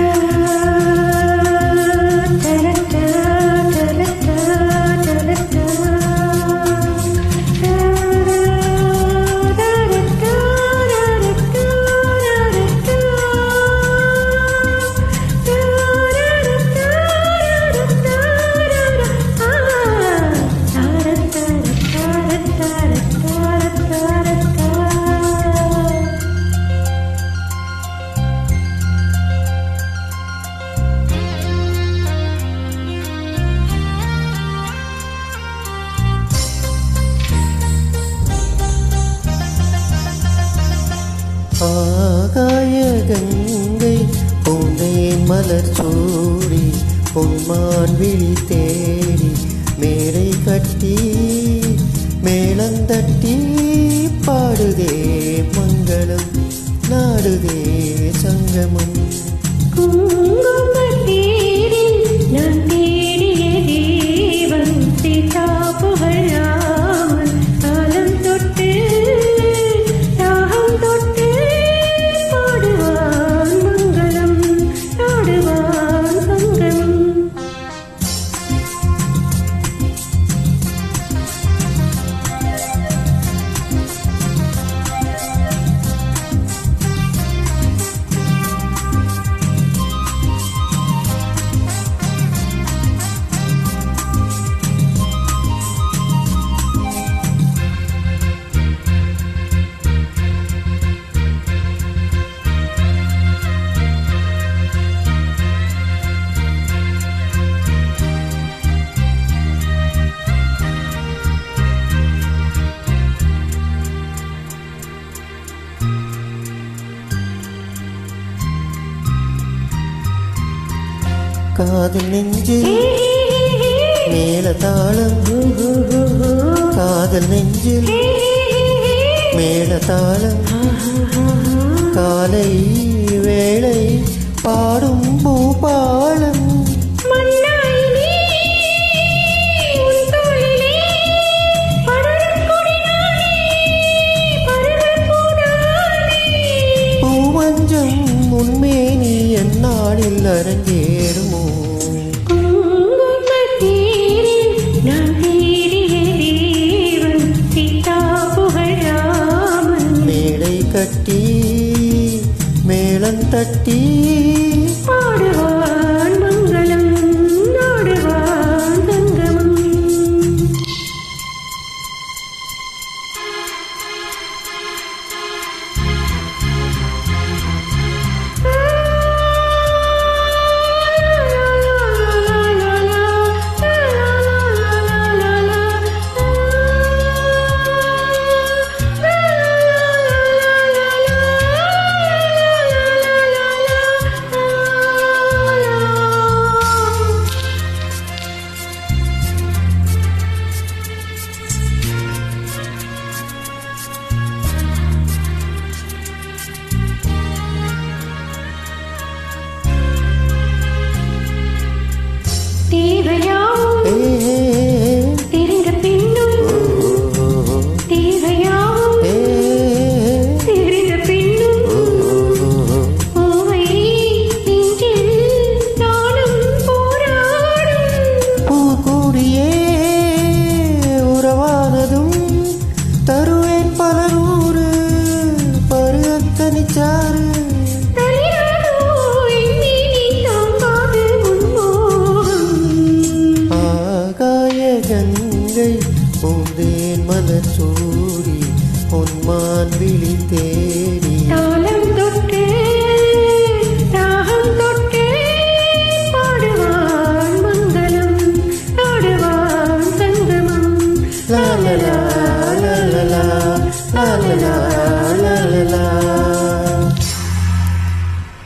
ஆகாய மலச்சூடி மலர் பொன்மான் விழி தேடி மேடை கட்டி மேளந்தட்டி பாடுதே மங்களம் நாடுதே சங்கமம். காதல் நெஞ்சு. மேல தாளம் காதல் நெஞ்சு. மேல தாளம் காலை வேளை பாடும் பூபாலம். மண்ணாய் நீ நாளில் அரங்கேறுமோ? தட்டி பாடுவோம் பருகக்கனிச்சாறு ஆகாய கங்கை உந்தேன் மலர் பொன்மான் விழி தேடி